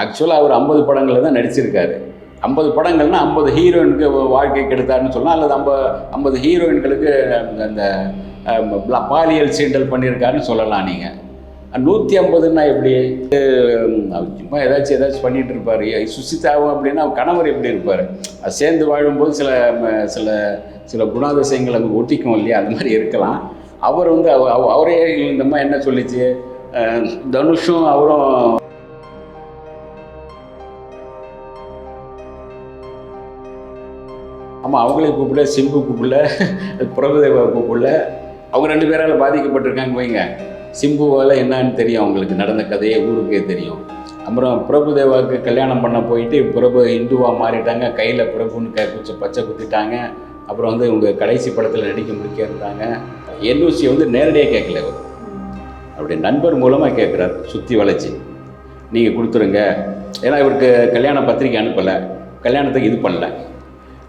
ஆக்சுவலாக அவர் ஐம்பது படங்களில் தான் நடிச்சிருக்காரு. ஐம்பது படங்கள்னா ஐம்பது ஹீரோயினுக்கு வாழ்க்கை கெடுத்தாருன்னு சொல்லலாம் அல்லது ஐம்ப ஐம்பது ஹீரோயின்களுக்கு அந்த- அந்த பாலியல் சீண்டல் பண்ணியிருக்காருன்னு சொல்லலாம் நீங்கள் நூற்றி ஐம்பதுன்னா எப்படி? சும்மா ஏதாச்சும் ஏதாச்சும் பண்ணிகிட்டு இருப்பார். சுசிதாவும் அப்படின்னா கணவர் எப்படி இருப்பார்? அது சேர்ந்து வாழும்போது சில சில சில குணாதிசயங்கள் அங்கே ஒட்டிக்கும் இல்லையா? அந்த மாதிரி இருக்கலாம். அவர் வந்து அவ- அவ- அவரே இந்த மாதிரி என்ன சொல்லிச்சு? தனுஷும் அவரும் ஆமாம் அவங்களே கூப்பிடல சிம்பு கூப்பிடல பிரபுதேவா கூப்பிடல. அவங்க ரெண்டு பேரால் பாதிக்கப்பட்டிருக்காங்க வைங்க. சிம்புவால் என்னன்னு தெரியும் அவங்களுக்கு நடந்த கதையே ஊருக்கே தெரியும். அப்புறம் பிரபுதேவாவுக்கு கல்யாணம் பண்ண போயிட்டு பிரபு இந்துவாக மாறிட்டாங்க. கையில் பிரபுன்னு கை குச்சி பச்சை குத்திட்டாங்க. அப்புறம் வந்து இவங்க கடைசி படத்தில் நடிக்க முடிக்க இருந்தாங்க என்ஓசி வந்து நேரடியாக கேட்கல அவர் அப்படி நண்பர் மூலமாக கேட்குறாரு சுற்றி வளைச்சி. நீங்கள் கொடுத்துருங்க. ஏன்னா இவருக்கு கல்யாண பத்திரிக்கை அனுப்பலை. கல்யாணத்துக்கு இது பண்ணல.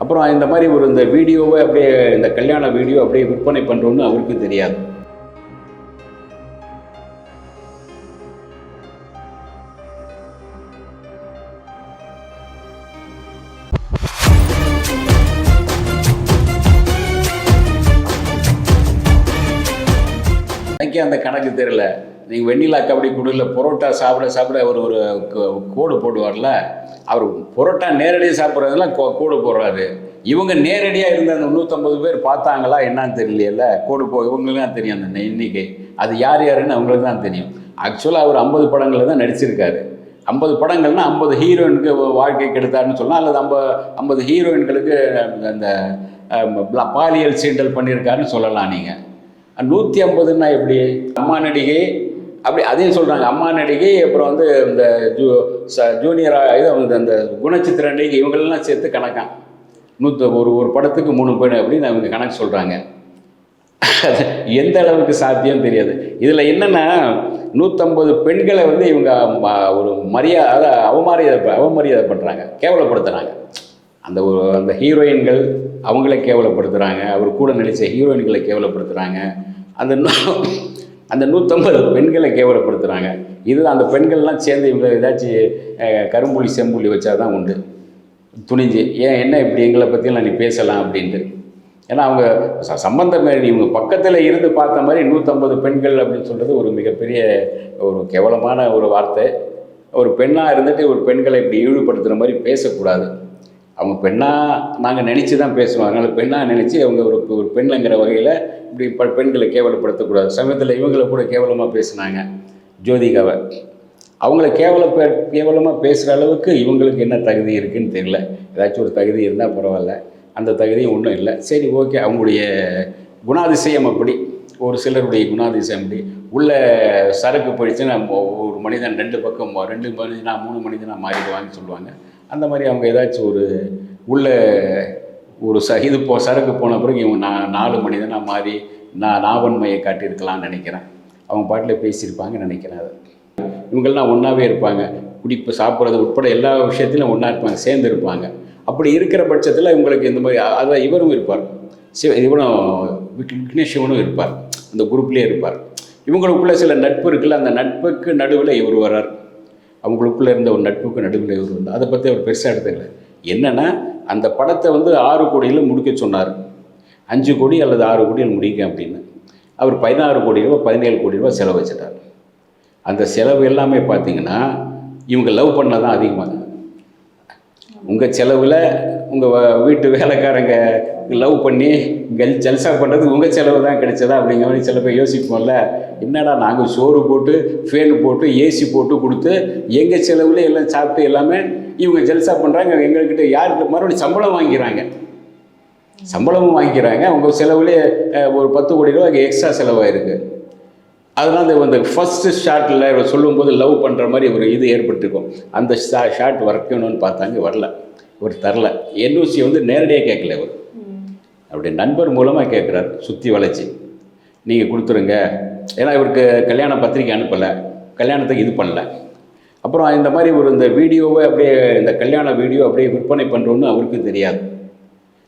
அப்புறம் இந்த மாதிரி ஒரு இந்த வீடியோவை அப்படியே இந்த கல்யாண வீடியோ அப்படியே விற்பனை பண்ணுறோன்னு அவருக்கு தெரியாது. எனக்கு அந்த கணக்கு தெரியல. நீங்கள் வெண்ணிலா கபடி குடியில் பரோட்டா சாப்பிட சாப்பிட அவர் ஒரு கோ- கோடு போடுவார்ல அவர் பரோட்டா நேரடியாக சாப்பிட்றதுலாம் கோ கோடு போடுறாரு. இவங்க நேரடியாக இருந்த அந்த நூற்றம்பது பேர் பார்த்தாங்களா என்னன்னு தெரியலையில கோடு போ இவங்களுக்கு தான் தெரியும் அந்த எண்ணிக்கை. அது யார் யாருன்னு அவங்களுக்கு தான் தெரியும் ஆக்சுவலாக அவர் ஐம்பது படங்களில் தான் நடிச்சிருக்காரு. ஐம்பது படங்கள்னா ஐம்பது ஹீரோயினுக்கு வாழ்க்கை கெடுத்தாருன்னு சொல்லலாம். அல்லது ஐம்ப ஐம்பது ஹீரோயின்களுக்கு அந்த பாலியல் சீண்டல் பண்ணியிருக்காருன்னு சொல்லலாம் நீங்கள் நூற்றி ஐம்பதுன்னா எப்படி? அம்மா நடிகை அப்படி அதையும் சொல்கிறாங்க அம்மா நடிகை அப்புறம் வந்து இந்த ஜூ ச ஜூனியராக இது வந்து அந்த குணச்சித்திர நடிகை இவங்களெல்லாம் சேர்த்து கணக்கான். நூற்று ஒரு ஒரு படத்துக்கு மூணு பேர் அப்படின்னு அவங்க கணக்கு சொல்கிறாங்க அது எந்த அளவுக்கு சாத்தியம் தெரியாது. இதில் என்னென்னா நூற்றம்பது பெண்களை வந்து இவங்க ஒரு மரியாதை அவமரியாதை அவமரியாதை பண்ணுறாங்க கேவலப்படுத்துகிறாங்க அந்த ஒரு அந்த ஹீரோயின்கள் அவங்கள கேவலப்படுத்துகிறாங்க அவர் கூட நடித்த ஹீரோயின்களை கேவலப்படுத்துகிறாங்க அந்த அந்த நூற்றம்பது பெண்களை கேவலப்படுத்துகிறாங்க இது அந்த பெண்கள்லாம் சேர்ந்து இவங்க ஏதாச்சும் கரும்புள்ளி கரும்புலி செம்புலி வச்சா தான் உண்டு. துணிஞ்சு ஏன் என்ன இப்படி எங்களை பற்றியெல்லாம் நீ பேசலாம்? அப்படின்ட்டு. ஏன்னா அவங்க ச- இவங்க பக்கத்தில் இருந்து பார்த்த மாதிரி நூற்றம்பது பெண்கள் அப்படின்னு சொல்கிறது ஒரு மிகப்பெரிய ஒரு கேவலமான ஒரு வார்த்தை. ஒரு பெண்ணாக இருந்துட்டு ஒரு பெண்களை இப்படி இழிவுபடுத்துகிற மாதிரி பேசக்கூடாது. அவங்க பெண்ணாக நாங்கள் நினச்சி தான் பேசுவோம் அதனால் பெண்ணாக நினச்சி அவங்க ஒரு ஒரு பெண்ணுங்கிற வகையில் இப்படி ப பெண்களை கேவலப்படுத்தக்கூடாது. சமயத்தில் இவங்களை கூட கேவலமாக பேசுனாங்க ஜோதிகாவை. அவங்கள கேவல கேவலமாக பேசுகிற அளவுக்கு இவங்களுக்கு என்ன தகுதி இருக்குன்னு தெரியல. ஏதாச்சும் ஒரு தகுதி இருந்தால் பரவாயில்ல. அந்த தகுதியும் ஒன்றும் இல்லை. சரி ஓகே. அவங்களுடைய குணாதிசயம் அப்படி. ஒரு சிலருடைய குணாதிசயம் அப்படி. உள்ள சரக்கு போயிடுச்சுன்னா ஒரு மனிதன் ரெண்டு பக்கம் ரெண்டு மனிதனா மூணு மனிதனாக மாறிடுவாங்கன்னு சொல்லுவாங்க. அந்த மாதிரி அவங்க ஏதாச்சும் ஒரு உள்ள ஒரு ச இது போ சரக்கு போன பிறகு இவங்க நான் நாலு மனிதனாக மாறி நான் நாவன்மையை காட்டியிருக்கலாம்னு நினைக்கிறேன். அவங்க பாட்டில் பேசியிருப்பாங்கன்னு நினைக்கிறேன் அது. இவங்கெல்லாம் ஒன்றாவே இருப்பாங்க. குடிப்பு சாப்பிட்றது உட்பட எல்லா விஷயத்திலும் ஒன்றா இருப்பாங்க சேர்ந்து இருப்பாங்க. அப்படி இருக்கிற பட்சத்தில் இவங்களுக்கு இந்த மாதிரி அதான் இவரும் இருப்பார். சிவ இவனும் விக்- விக்னேஷ் இருப்பார். அந்த குரூப்லேயே இருப்பார். இவங்களுக்குள்ள சில நட்பு இருக்குல்ல அந்த நட்புக்கு நடுவில் இவர் வரார் அவங்களுக்குள்ளே இருந்த ஒரு நட்புக்கு நடுவில் இவர் வந்து அதை பற்றி அவர் பெருசாக எடுத்துக்கல என்னென்னா அந்த படத்தை வந்து ஆறு கோடியில் முடிக்க சொன்னார். அஞ்சு கோடி அல்லது ஆறு கோடியில் முடிக்க அப்படின்னு. அவர் பதினாறு கோடி ரூபா பதினேழு கோடி ரூபா செலவு வச்சிட்டார். அந்த செலவு எல்லாமே பார்த்தீங்கன்னா இவங்க லவ் பண்ண தான் அதிகமாக உங்கள் செலவில் உங்கள் வீட்டு வேலைக்காரங்க லவ் பண்ணி கல் ஜல்சா பண்ணுறது உங்கள் செலவு தான் கிடைச்சதா அப்படிங்கிற மாதிரி சில பேர் யோசிப்போம்ல. என்னடா நாங்கள் சோறு போட்டு ஃபேன் போட்டு ஏசி போட்டு கொடுத்து எங்கள் செலவில் எல்லாம் சாப்பிட்டு எல்லாமே இவங்க ஜல்சா பண்ணுறாங்க எங்கள்கிட்ட யார்கிட்ட மறுபடியும் சம்பளம் வாங்கிக்கிறாங்க. சம்பளமும் வாங்கிக்கிறாங்க. அவங்க செலவுலேயே ஒரு பத்து கோடி ரூபா எக்ஸ்ட்ரா செலவாயிருக்கு. அதனால் இந்த வந்து ஃபஸ்ட்டு ஷாட்டில் இவர் சொல்லும்போது லவ் பண்ணுற மாதிரி ஒரு இது ஏற்பட்டிருக்கும். அந்த ஷா ஷாட் வரைக்கணும்னு பார்த்தாங்க வரல. ஒரு தரல. என்ஓசி வந்து நேரடியாக கேட்கல அவர் அப்படி நண்பர் மூலமாக கேட்குறாரு சுற்றி வளைச்சி. நீங்கள் கொடுத்துருங்க. ஏன்னா இவருக்கு கல்யாண பத்திரிக்கை அனுப்பலை. கல்யாணத்துக்கு இது பண்ணல. அப்புறம் இந்த மாதிரி ஒரு இந்த வீடியோவை அப்படியே இந்த கல்யாண வீடியோ அப்படியே விற்பனை பண்ணுறோன்னு அவருக்கு தெரியாது.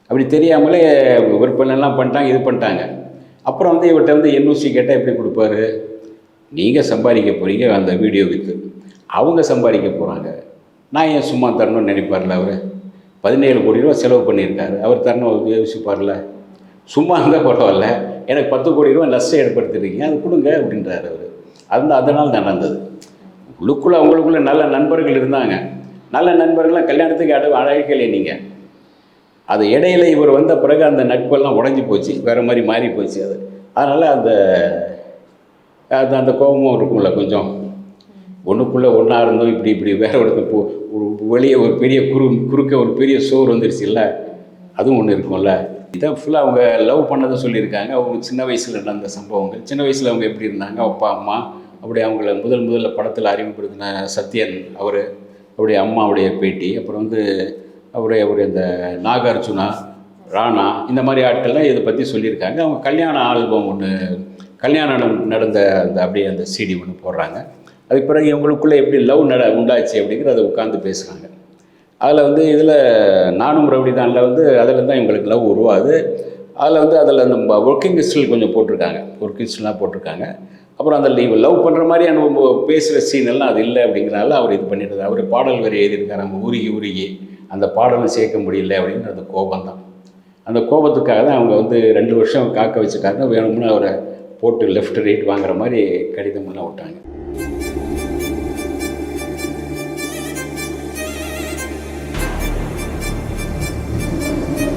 அப்படி தெரியாமலே விற்பனைலாம் பண்ணிட்டாங்க இது பண்ணிட்டாங்க. அப்புறம் வந்து இவர்கிட்ட வந்து என்ஓசி கேட்டால் எப்படி கொடுப்பாரு? நீங்கள் சம்பாதிக்க போகிறீங்க அந்த வீடியோ விற்று அவங்க சம்பாதிக்க போகிறாங்க நான் ஏன் சும்மா தரணும்னு நினைப்பார்ல அவர்? பதினேழு கோடி ரூபா செலவு பண்ணியிருக்காரு. அவர் தரணும் யோசிப்பார்ல. சும்மா இருந்தால் பரவாயில்ல. எனக்கு பத்து கோடி ரூபா நஷ்டம் ஏற்படுத்திருக்கீங்க அது கொடுங்க அப்படின்றாரு அவர். அந்த அதனால் நடந்தது. உள்ளுக்குள்ளே அவங்களுக்குள்ள நல்ல நண்பர்கள் இருந்தாங்க. நல்ல நண்பர்கள்லாம் கல்யாணத்துக்கு அட அழைக்கலையே நீங்கள் அது இடையில இவர் வந்த பிறகு அந்த நட்பெல்லாம் உடஞ்சி போச்சு வேறு மாதிரி மாறி போச்சு அது. அதனால் அந்த அது அந்த கோபமும் இருக்கும்ல கொஞ்சம். ஒன்றுக்குள்ளே ஒன்றா இருந்தோம் இப்படி இப்படி வேற ஒருத்தர் போ வெளியே ஒரு பெரிய குறு குறுக்க ஒரு பெரிய சோறு வந்துருச்சுல்ல? அதுவும் ஒன்று இருக்கும்ல. இதான் ஃபுல்லாக அவங்க லவ் பண்ணதை சொல்லியிருக்காங்க. அவங்க சின்ன வயசில் நடந்த சம்பவங்கள். சின்ன வயசில் அவங்க எப்படி இருந்தாங்க? அப்பா அம்மா அப்படி அவங்கள முதல் முதல்ல படத்தில் அறிமுகப்படுத்தின சத்யன் அவர் அவருடைய அம்மாவுடைய பேட்டி அப்புறம் வந்து அவருடைய அவருடைய இந்த நாகார்ஜுனா ராணா இந்த மாதிரி ஆட்கள்லாம் இதை பற்றி சொல்லியிருக்காங்க. அவங்க கல்யாண ஆல்பம் ஒன்று கல்யாணம் நடந்த அந்த அப்படியே அந்த சிடி ஒன்று போடுறாங்க. அதுக்கு பிறகு இவங்களுக்குள்ளே எப்படி லவ் நட உண்டாச்சு அப்படிங்கிறத உட்காந்து பேசுகிறாங்க அதில் வந்து இதில் நானும் ரவுடிதானில் வந்து அதில் தான் இவங்களுக்கு லவ் உருவாது. அதில் வந்து அதில் அந்த ஒர்க்கிங் ஹிஸ்டில் கொஞ்சம் போட்டிருக்காங்க. ஒர்க்கிங் ஹிஸ்டிலாம் போட்டிருக்காங்க. அப்புறம் அந்த லீவ் லவ் பண்ணுற மாதிரி நம்ம பேசுகிற சீன் எல்லாம் அது இல்லை அப்படிங்கிறனால அவர் இது பண்ணிடுது அவர் பாடல் வேறு எழுதியிருக்காரு. நம்ம உருகி உருகி அந்த பாடலும் சேர்க்க முடியல அப்படிங்கிற அந்த கோபம் தான். அந்த கோபத்துக்காக தான் அவங்க வந்து ரெண்டு வருஷம் காக்க வச்சுட்டாங்க வேணும்னு அவரை போட்டு லெஃப்ட் ரைட் வாங்குற மாதிரி கடிதமெல்லாம் விட்டாங்க. Thank you.